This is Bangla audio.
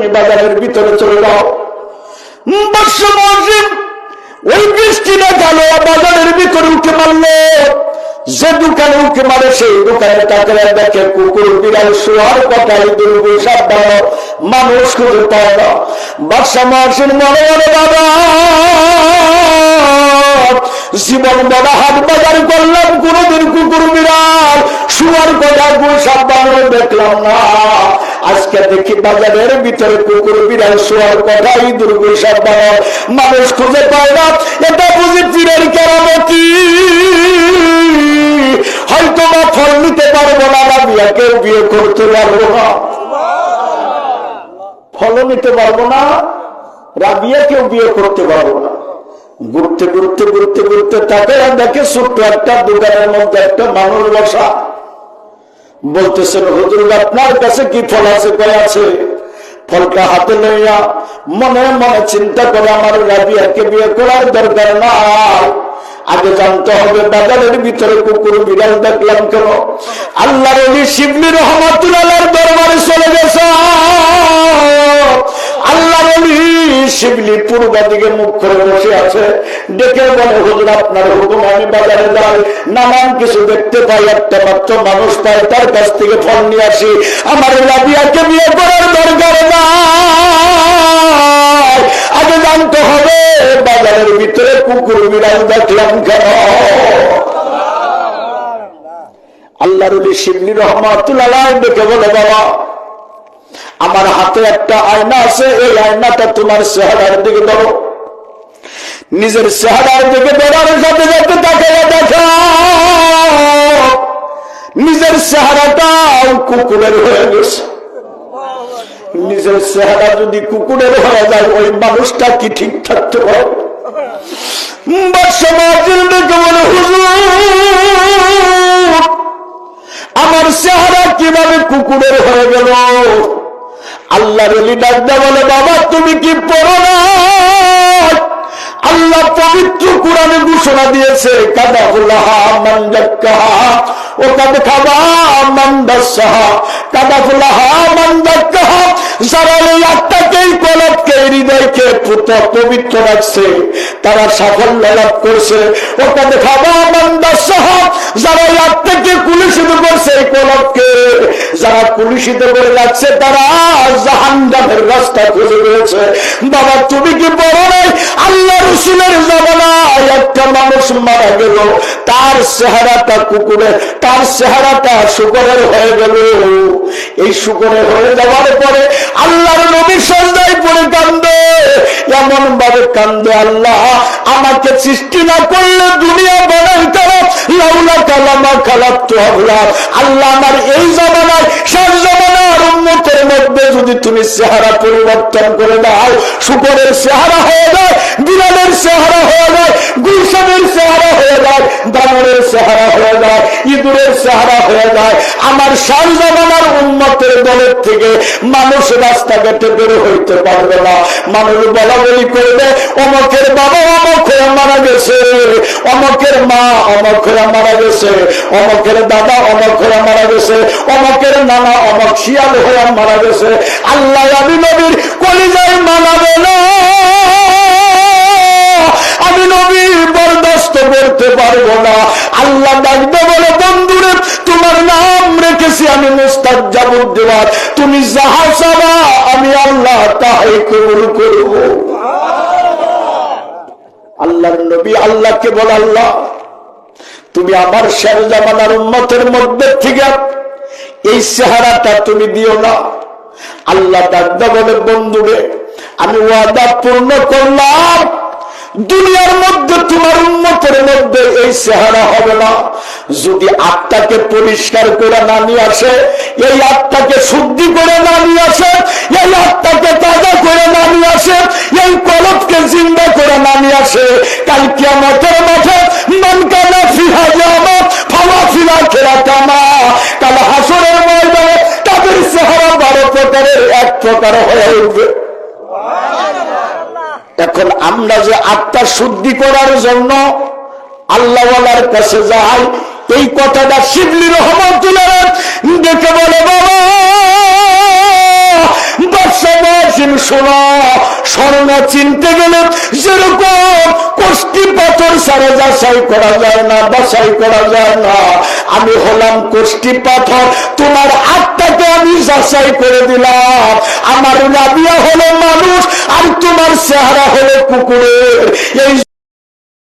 তুমি বাজারের ভিতরে চলে যাও। ওই বৃষ্টি না গেল, বাজারের ভিতরে উঠে মারলো। যে দোকানে উঠে মারে, সেই দোকানে তাকে দেখে কুকুর, বিড়াল, শোয়ার কথাই দুর্গু সাবধান, মানুষ খুঁজে পায় না। বাদশা মহসিন মনে মনে বাবা, জীবন বড় হাট বাজার করলাম, কোনদিন কুকুর, বিড়াল, শুয়ার কথা গুণ সাবধান দেখলাম না। আজকে দেখি বাজারের ভিতরে কুকুর, বিড়াল শোয়ার কথাই দুর্গ সাবধান মানুষ খুঁজে পায় না, এটা বুঝি পীরের কেরামতি। হয়তো বা ফল নিতে পারব না বা বিয়াকেও বিয়ে করতে পারব না। ফলও নিতে পারব না রাবিয়াকেও বিয়ে করতে পারব না। ঘুরতে ঘুরতে ঘুরতে ঘুরতে তাকে দেখে ছোট্ট একটা দোকানের মধ্যে একটা মানুষ বসা। বলতেছেন হুজুর, আপনার কাছে কি ফল আছে, কয় আছে? ফলটা হাতে লইয়া মনে মনে চিন্তা করে, আমার রাবিয়াকে বিয়ে করার দরকার না আগে জানতে হবে বাজারের ভিতরে কুকুর, বিড়াল দেখলাম কেন? আল্লাহ শিবলি রহমাতুল্লাহ দরবারে চলে গেছে। শিবলি পূর্ব দিকে মুখ করে বসে আছে। ডেকে বলে, হুজুর, আপনার হুকুম আমি বাজারে যাই। নানান কিছু দেখতে পাই, একটা মাত্র মানুষ পাই, তার কাছ থেকে ফল নিয়ে আসি। আমার রাবিয়াকে বিয়ে করার দরকার আগে জানতে হবে, বাজারের ভিতরে কুকুর বিড়াল দেখলাম কেন? আল্লাহ রবি শিবলি রহমাতুল্লাহ ডেকে বলে, বাবা আমার হাতে একটা আয়না আছে, এই আয়নাটা তোমার চেহারার দিকে ধরো। নিজের চেহারার দিকে ধরার সাথে সাথে তাকে নিজের চেহারাটাও কুকুরের হয়ে গেছে। নিজের চেহারা যদি কুকুরের হয়ে যায়, ওই মানুষটা কি ঠিক থাকতে পারে? আমার চেহারা কীভাবে কুকুরের হয়ে গেল? আল্লাহ রলি ডাকদা বলে, বাবা, তুমি কি পড়ো না? আল্লাহ পবিত্র কোরআনে ঘোষণা দিয়েছে কাদা ফুলাহা মন্দাক্কাহা ও কাদা ফুলাহা মন্দাক্কাহা যারা এই আত্মাকেই কলবকে হৃদয়কে পবিত্র রাখছে, তারা সাফল্য লাভ মন্দাসাহা যারা এই আত্মাকে কুলিশিত করছে, এই যারা কুলিশিত করে তারা জাহান্নামের রাস্তা খুঁজে পেয়েছে। বাবা, তুমি কি বড় নাই? আল্লাহ রসুলের জমানায় মানুষ মারা গেল। তার চেহারাটা কুকুরে, তার চেহারাটা শুকরের হয়ে গেল। এই শুকরের হয়ে যাওয়ার পরে আল্লাহর নবী সন্ধ্যায় পড়ে কান্দে। এমন ভাবে কান্দে, আল্লাহ, আমাকে সৃষ্টি না করলে দুনিয়া বানাই তারা লাউলা কালামা খালাপ তো আল্লাহ আমার এই জমানায় জমানার উন্মতের মধ্যে যদি তুমি চেহারা পরিবর্তন করে দাও, শুকরের চেহারা হয়ে যায়, বিড়ালের চেহারা হয়ে যায় গুলশানের চেহারা হয়ে যায় দামরের চেহারা হয়ে যায় ইঁদুরের চেহারা হয়ে যায়? আমার সার জমানার উন্মতের দলের থেকে মানুষ রাস্তাঘাটে বের হইতে পারবে না। মানুষ বলা বলি করবে, অমকের বাবা অমক হয়ে মারা গেছে, অমকের মা অমক হয়ে মারা গেছে, অমকের দাদা অমক হয়ে মারা গেছে, অমকের নানা অমক শিয়াল হয়ে মারা গেছে। আল্লাহ আমি নবীর কলিজায় মানাবে না। আমি নবী বরদাস্ত করতে পারব না। আল্লাহ ডাকবে বলে রেখেছি আমি মুস্তাক দেওয়ার তুমি যাহা চাবা, আমি আল্লাহ তাহাই কবুল করব। আল্লাহর নবী আল্লাহকে বল আল্লাহ, তুমি আমার শের জামানার উন্মতের মধ্যে থেকে এই চেহারাটা তুমি দিও না। আল্লাহ ডাকদা বলে, বন্ধুরে, আমি ওয়াদা পূর্ণ করলাম। দুনিয়ার মধ্যে তোমার মধ্যে এই চেহারা হবে না। যদি আত্মাকে পরিষ্কার করে না নিয়ে আসে এই আত্মাকে শুদ্ধি করে না নিয়ে আসে এই আত্মাকে তাজা করে না নিয়ে আসে এই কলপকে জিন্দা করে না নিয়ে আসে কাল কিয়ামতের মাঠে মন কানা ফিহা যাবা ফালা ফিলা খেলা কামা কাল হাসরের ময়দানে তাদের চেহারা বারো প্রকারের এক প্রকার হয়ে উঠবে। এখন আমরা যে আত্মা শুদ্ধি করার জন্য আল্লাহওয়ালার কাছে যাই, এই কথাটা শিবলি রহমতুল্লাহ দেখে বলে, বাবা স্বর্ণ চিনতে গেলে যেরকম কষ্টি পাথর সারা যাচাই করা যায় না, বাছাই করা যায় না। আমি হলাম কষ্টি পাথর, তোমার আত্মাকে আমি যাচাই করে দিলাম। আমার রাবিয়া হলো মানুষ, আর তোমার চেহারা হলো কুকুরের। এই